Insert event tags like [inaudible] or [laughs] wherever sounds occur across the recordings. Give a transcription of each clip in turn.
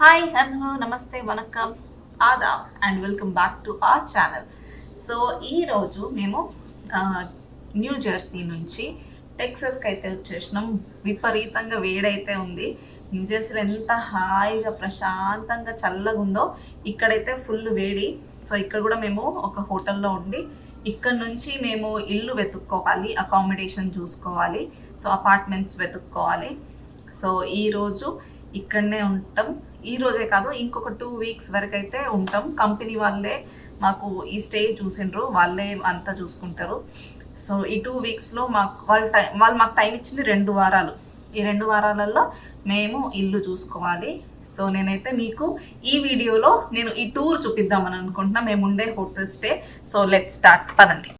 Hi hello నమస్తే వనకం ఆదాబ్ అండ్ వెల్కమ్ బ్యాక్ టు ఆ ఛానల్ సో ఈరోజు మేము న్యూ జెర్సీ నుంచి టెక్సస్కి అయితే వచ్చేసినాం. విపరీతంగా వేడైతే ఉంది. న్యూ జెర్సీలో ఎంత హాయిగా ప్రశాంతంగా చల్లగా ఉందో ఇక్కడైతే ఫుల్ వేడి. సో ఇక్కడ కూడా మేము ఒక హోటల్లో ఉండి ఇక్కడ నుంచి మేము ఇల్లు వెతుక్కోవాలి అకామిడేషన్ చూసుకోవాలి. సో అపార్ట్మెంట్స్ వెతుక్కోవాలి. సో ఈరోజు ఇక్కడనే ఉంటాం. ఈ రోజే కాదు ఇంకొక టూ వీక్స్ వరకు అయితే ఉంటాం. కంపెనీ వాళ్ళే మాకు ఈ స్టే చూసిండ్రు. వాళ్ళే అంతా చూసుకుంటారు. సో ఈ టూ వీక్స్లో మాకు వాళ్ళ టైం వాళ్ళు మాకు టైం ఇచ్చింది రెండు వారాలు. ఈ రెండు వారాలలో మేము ఇల్లు చూసుకోవాలి. సో నేనైతే మీకు ఈ వీడియోలో నేను ఈ టూర్ చూపిద్దామని అనుకుంటున్నా. మేము ఉండే hotel stay. So let start పదండి.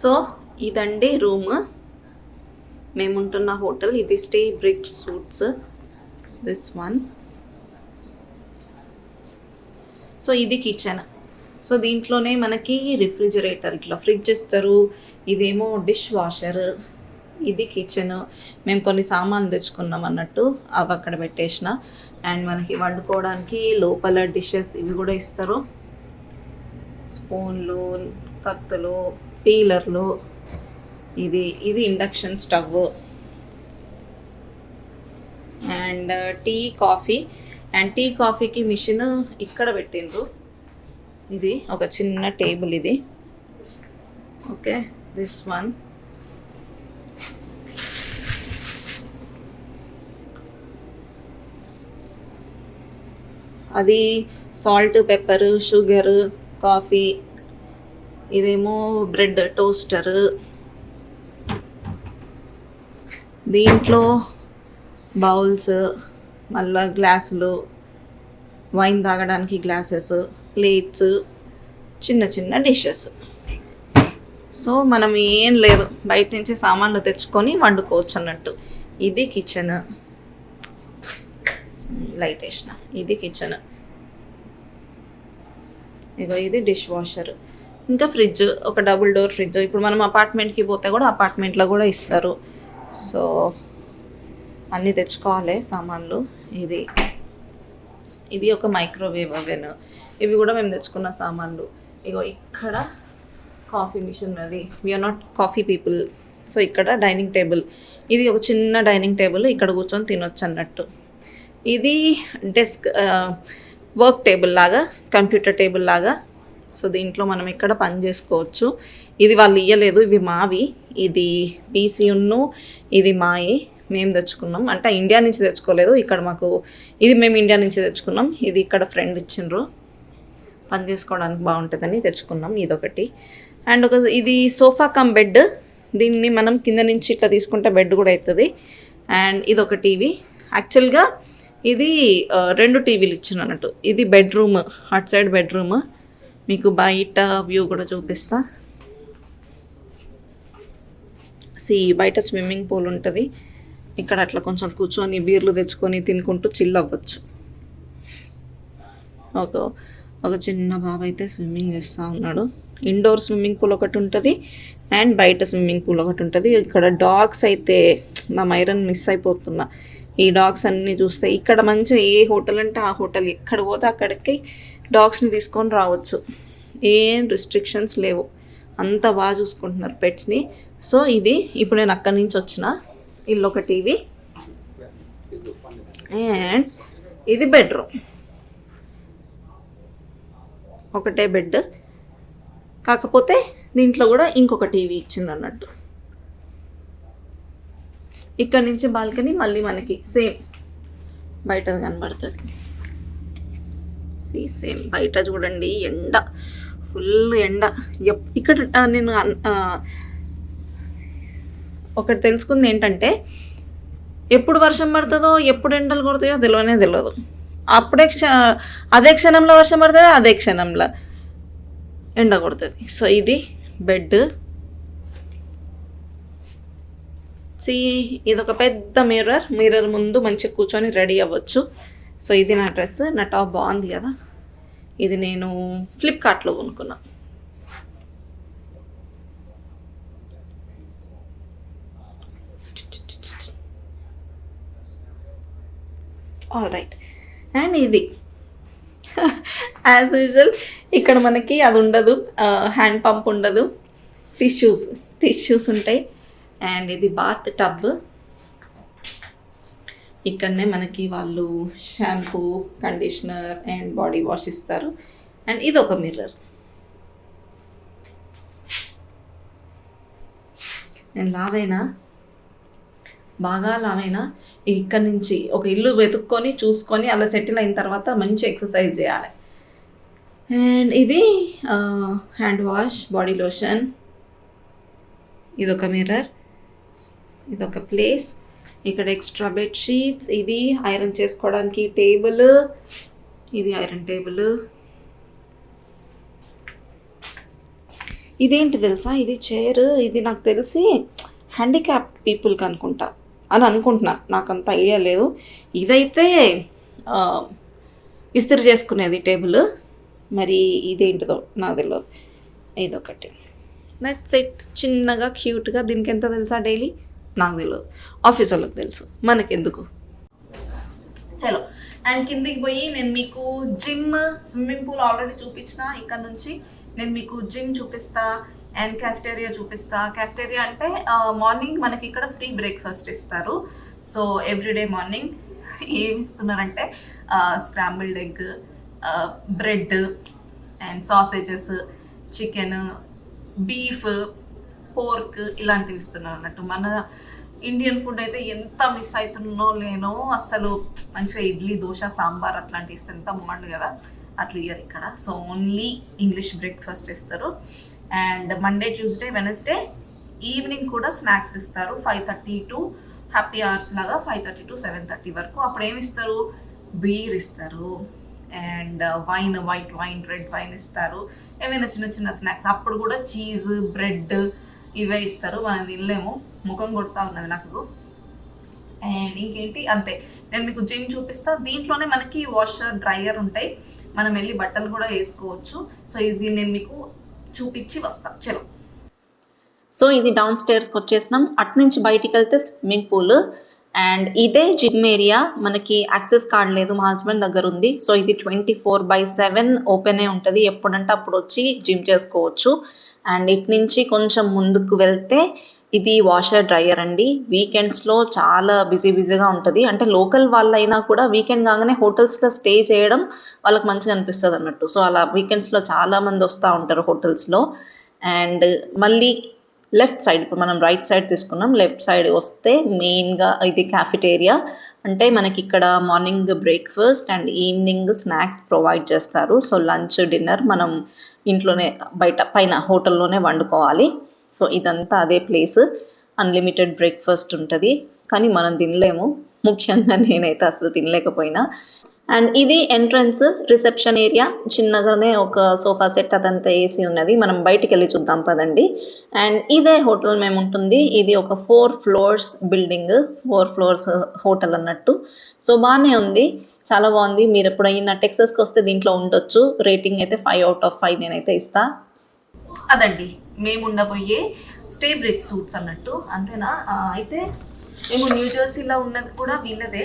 సో ఇదండి రూమ్. మేముంటున్న హోటల్. ఇది stay bridge suites. This one so ఇది కిచెన్ సో దీంట్లోనే మనకి రిఫ్రిజిరేటర్ ఇట్లా ఫ్రిడ్జ్ ఇస్తారు. ఇదేమో డిష్ వాషర్ ఇది కిచెన్ మేము కొన్ని సామాన్లు తెచ్చుకున్నాం అన్నట్టు అవి అక్కడ పెట్టేసిన. అండ్ మనకి వండుకోవడానికి లోపల డిషెస్ ఇవి కూడా ఇస్తారు. స్పూన్లు కత్తులు పీలర్లు. ఇది ఇది induction stove and tea coffee. And tea కాఫీకి మిషన్ ఇక్కడ పెట్టిండ్రు. ఇది ఒక చిన్న టేబుల్ ఇది. ఓకే దిస్ వన్ అది సాల్ట్ పెప్పర్ షుగర్ కాఫీ ఇదేమో బ్రెడ్ టోస్టర్ దీంట్లో బౌల్స్ మళ్ళా గ్లాసులు వైన్ తాగడానికి గ్లాసెస్ ప్లేట్స్ చిన్న చిన్న డిషెస్. సో మనం ఏం లేదు. బయట నుంచి సామాన్లు తెచ్చుకొని వండుకోవచ్చు అన్నట్టు. ఇది కిచెన్. లైట్ వేసిన. ఇది కిచెన్. ఇగో ఇది డిష్ వాషర్. ఇంకా ఫ్రిడ్జ్ ఒక డబుల్ డోర్ ఫ్రిడ్జ్. ఇప్పుడు మనం అపార్ట్మెంట్కి పోతే కూడా అపార్ట్మెంట్లో కూడా ఇస్తారు. సో అన్నీ తెచ్చుకోవాలి సామాన్లు. ఇది. ఇది ఒక మైక్రోవేవ్ అవెన్ ఇవి కూడా మేము తెచ్చుకున్న సామాన్లు. ఇగో ఇక్కడ కాఫీ మిషన్ అది we're not coffee people so ఇక్కడ డైనింగ్ టేబుల్. ఇది ఒక చిన్న డైనింగ్ టేబుల్. ఇక్కడ కూర్చొని తినొచ్చు అన్నట్టు. ఇది డెస్క్ వర్క్ టేబుల్ లాగా కంప్యూటర్ టేబుల్ లాగా. సో దీంట్లో మనం ఇక్కడ పని చేసుకోవచ్చు. ఇది వాళ్ళు ఇయ్యలేదు. ఇవి మావి. ఇది పీసీ ఉన్ను. ఇది మాయి. మేము తెచ్చుకున్నాం. అంటే ఇండియా నుంచి తెచ్చుకోలేదు. ఇక్కడ మాకు ఇది మేము ఇండియా నుంచి తెచ్చుకున్నాం. ఇది ఇక్కడ ఫ్రెండ్ ఇచ్చిండ్రు. పని చేసుకోవడానికి బాగుంటుందని తెచ్చుకున్నాం. ఇదొకటి. అండ్ ఒక ఇది సోఫా కమ్ బెడ్. దీన్ని మనం కింద నుంచి ఇట్లా తీసుకుంటే బెడ్ కూడా అవుతుంది అండ్ ఇది ఒక టీవీ. యాక్చువల్గా ఇది రెండు టీవీలు ఇచ్చిన అన్నట్టు. ఇది బెడ్రూమ్ అట్ సైడ్ బెడ్రూమ్. మీకు బయట వ్యూ కూడా చూపిస్తా. సి బయట స్విమ్మింగ్ పూల్ ఉంటుంది. ఇక్కడ అట్లా కొంచెం కూర్చొని బీర్లు తెచ్చుకొని తినుకుంటూ చిల్ అవ్వచ్చు. ఒక ఒక చిన్న బాబు అయితే స్విమ్మింగ్ చేస్తూ ఉన్నాడు. ఇండోర్ స్విమ్మింగ్ పూల్ ఒకటి ఉంటుంది అండ్ బయట స్విమ్మింగ్ పూల్ ఒకటి ఉంటుంది. ఇక్కడ డాగ్స్ అయితే మా మైరన్ మిస్ అయిపోతున్నా. ఈ డాగ్స్ అన్నీ చూస్తే ఇక్కడ మంచిగా ఏ హోటల్ అంటే ఆ హోటల్ ఎక్కడ పోతే అక్కడికి డాగ్స్ని తీసుకొని రావచ్చు. ఏం రిస్ట్రిక్షన్స్ లేవు. అంత బాగా చూసుకుంటున్నారు పెట్స్ని సో ఇది ఇప్పుడు నేను అక్కడి నుంచి వచ్చిన ఇల్లు ఒక టీవీ అండ్ ఇది బెడ్రూమ్. ఒకటే బెడ్. కాకపోతే దీంట్లో కూడా ఇంకొక టీవీ ఇచ్చింది అన్నట్టు ఇక్కడ నుంచి బాల్కనీ మళ్ళీ మనకి సేమ్ బయట కనబడుతుంది. సీ సేమ్ బయట చూడండి ఎండ. ఫుల్ ఎండ. ఎప్- ఇక్కడ నేను ఒకటి తెలుసుకుంది ఏంటంటే ఎప్పుడు వర్షం పడుతుందో ఎప్పుడు ఎండలు కొడతాయో తెలియనే తెలియదు. అప్పుడే క్ష అదే క్షణంలో వర్షం పడుతుంది అదే క్షణంలో ఎండ కొడుతుంది. సో ఇది బెడ్. సి ఇది ఒక పెద్ద మిర్రర్. మిర్రర్ ముందు మంచిగా కూర్చొని రెడీ అవ్వచ్చు. సో ఇది నా డ్రెస్. నా టాప్ బాగుంది కదా. ఇది నేను ఫ్లిప్కార్ట్లో కొనుక్కున్నాను ఆల్ రైట్ అండ్ ఇది. యాజ్ యూజువల్ ఇక్కడ మనకి అది ఉండదు. హ్యాండ్ పంప్ ఉండదు. టిష్యూస్ టిష్యూస్ ఉంటాయి. అండ్ ఇది బాత్ టబ్ ఇక్కడనే మనకి వాళ్ళు shampoo conditioner and body wash ఇస్తారు. అండ్ ఇది ఒక మిర్రర్ నేను లావైనా? బాగా లావైనా ఇక్కడ నుంచి ఒక ఇల్లు వెతుక్కొని చూసుకొని అలా సెటిల్ అయిన తర్వాత మంచి ఎక్సర్సైజ్ చేయాలి. అండ్ ఇది హ్యాండ్ వాష్ బాడీ లోషన్ ఇదొక మిర్రర్ ఇదొక ప్లేస్ ఇక్కడ ఎక్స్ట్రా బెడ్ షీట్స్ ఇది ఐరన్ చేసుకోవడానికి టేబుల్ ఇది ఐరన్ టేబుల్ ఇదేంటి తెలుసా? ఇది చైర్ ఇది నాకు తెలిసి హ్యాండిక్యాప్ పీపుల్కి అనుకుంటా. అని అనుకుంటున్నా. నాకు అంత ఐడియా లేదు. ఇదైతే ఇస్త్రీ చేసుకునేది టేబుల్. మరి ఇదేంటిదో నాకు తెలియదు ఇదొకటి. దట్స్ ఇట్ చిన్నగా క్యూట్గా దీనికి ఎంత తెలుసా డైలీ? నాకు తెలియదు ఆఫీస్ వాళ్ళకి తెలుసు. మనకెందుకు? చలో. అండ్ కిందికి పోయి నేను మీకు జిమ్ స్విమ్మింగ్ పూల్ ఆల్రెడీ చూపించిన. ఇక్కడ నుంచి నేను మీకు జిమ్ చూపిస్తా. అండ్ క్యాఫ్టేరియా చూపిస్తా. క్యాఫ్టేరియా అంటే మార్నింగ్ మనకి ఇక్కడ ఫ్రీ బ్రేక్ఫాస్ట్ ఇస్తారు. సో ఎవ్రీడే మార్నింగ్ ఏమి ఇస్తున్నారంటే scrambled egg bread and sausages chicken beef pork ఇలాంటివి ఇస్తున్నారు అన్నట్టు. మన ఇండియన్ ఫుడ్ అయితే ఎంత మిస్ అవుతున్నో లేనో అసలు మంచిగా ఇడ్లీ దోశ సాంబార్ అట్లాంటివి ఇస్తే ఎంత బాగుండు కదా. అట్లా ఇయ్యరు ఇక్కడ. సో ఓన్లీ ఇంగ్లీష్ బ్రేక్ఫాస్ట్ ఇస్తారు. And Monday Tuesday Wednesday evening కూడా స్నాక్స్ ఇస్తారు. Five thirty to happy hours లాగా five thirty to seven thirty వరకు. అప్పుడు ఏమి ఇస్తారు? బీర్ ఇస్తారు. And wine white wine red wine ఇస్తారు. ఏమైనా చిన్న చిన్న స్నాక్స్ అప్పుడు కూడా చీజ్ బ్రెడ్ ఇవే ఇస్తారు. మనం తినలేము. ముఖం కొడతా ఉన్నది నాకు. అండ్ ఇంకేంటి? అంతే. నేను మీకు జిమ్ చూపిస్తా. దీంట్లోనే మనకి వాషర్ డ్రైయర్ ఉంటాయి. మనం వెళ్ళి బట్టలు కూడా వేసుకోవచ్చు. సో ఇది నేను మీకు చూపించి వస్తాను చలో. సో ఇది డౌన్ స్టేర్స్కి వచ్చేసినాం. అటు నుంచి బయటికి వెళ్తే స్విమ్మింగ్ పూల్. అండ్ ఇదే జిమ్ ఏరియా. మనకి యాక్సెస్ కార్డ్ లేదు. మా హస్బెండ్ దగ్గర ఉంది. సో ఇది ట్వంటీ ఫోర్ బై సెవెన్ ఓపెనే ఉంటుంది. ఎప్పుడంటే అప్పుడు వచ్చి జిమ్ చేసుకోవచ్చు. అండ్ ఇటు నుంచి కొంచెం ముందుకు వెళ్తే ఇది వాషర్ డ్రయర్ అండి. వీకెండ్స్లో చాలా బిజీ బిజీగా ఉంటుంది. అంటే లోకల్ వాళ్ళైనా కూడా వీకెండ్ కాగానే హోటల్స్లో స్టే చేయడం వాళ్ళకి మంచిగా అనిపిస్తుంది అన్నట్టు. సో అలా వీకెండ్స్లో చాలామంది వస్తూ ఉంటారు హోటల్స్లో అండ్ మళ్ళీ లెఫ్ట్ సైడ్ ఇప్పుడు మనం రైట్ సైడ్ తీసుకున్నాం. లెఫ్ట్ సైడ్ వస్తే మెయిన్గా ఇది క్యాఫిటేరియా అంటే మనకి ఇక్కడ morning breakfast and evening snacks provide చేస్తారు. సో లంచ్ డిన్నర్ మనం ఇంట్లోనే బయట పైన హోటల్లోనే వండుకోవాలి. సో ఇదంతా అదే ప్లేస్. అన్లిమిటెడ్ బ్రేక్ఫాస్ట్ ఉంటుంది. కానీ మనం తినలేము. ముఖ్యంగా నేనైతే అసలు తినలేకపోయినా. అండ్ ఇది ఎంట్రన్స్ రిసెప్షన్ ఏరియా. చిన్నగానే ఒక సోఫా సెట్ అదంతా వేసి ఉన్నది. మనం బయటికి వెళ్ళి చూద్దాం పదండి. అండ్ ఇదే హోటల్ మేము ఉంటుంది. ఇది ఒక four floors building. Four floors hotel అన్నట్టు. సో బాగానే ఉంది. చాలా బాగుంది. మీరు ఎప్పుడైనా టెక్సస్కి వస్తే దీంట్లో ఉండొచ్చు. రేటింగ్ అయితే ఫైవ్ అవుట్ ఆఫ్ ఫైవ్ నేనైతే ఇస్తా. అదండి. మేము ఉండబోయే స్టే బ్రిడ్జ్ సూట్స్ అన్నట్టు. అంతేనా? అయితే మేము న్యూ జెర్సీలో ఉన్నది కూడా వీళ్ళదే.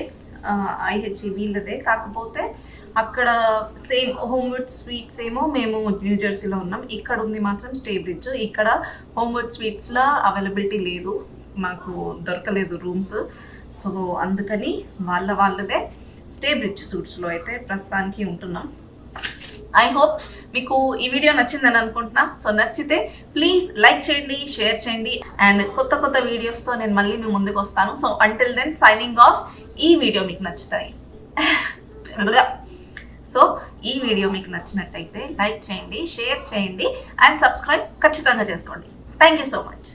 ఐహెచ్ఈ వీళ్ళదే. కాకపోతే అక్కడ సేమ్ హోమ్వుడ్ స్వీట్స్ ఏమో మేము న్యూ జెర్సీలో ఉన్నాం. ఇక్కడ ఉంది మాత్రం స్టే బ్రిడ్జ్. ఇక్కడ హోమ్వుడ్ స్వీట్స్లో అవైలబిలిటీ లేదు. మాకు దొరకలేదు రూమ్స్. సో అందుకని వాళ్ళ వాళ్ళదే. స్టే బ్రిడ్జ్ సూట్స్లో అయితే ప్రస్తుతానికి ఉంటున్నాం. ఐ హోప్ మీకు ఈ వీడియో నచ్చిందని అనుకుంటున్నా. సో నచ్చితే ప్లీజ్ లైక్ చేయండి షేర్ చేయండి అండ్ కొత్త కొత్త వీడియోస్తో నేను మళ్ళీ మీ ముందుకు వస్తాను. So until then signing off ఈ వీడియో మీకు నచ్చుతాయి. [laughs] సో ఈ వీడియో మీకు నచ్చినట్టయితే లైక్ చేయండి షేర్ చేయండి అండ్ సబ్స్క్రైబ్ ఖచ్చితంగా చేసుకోండి. Thank you so much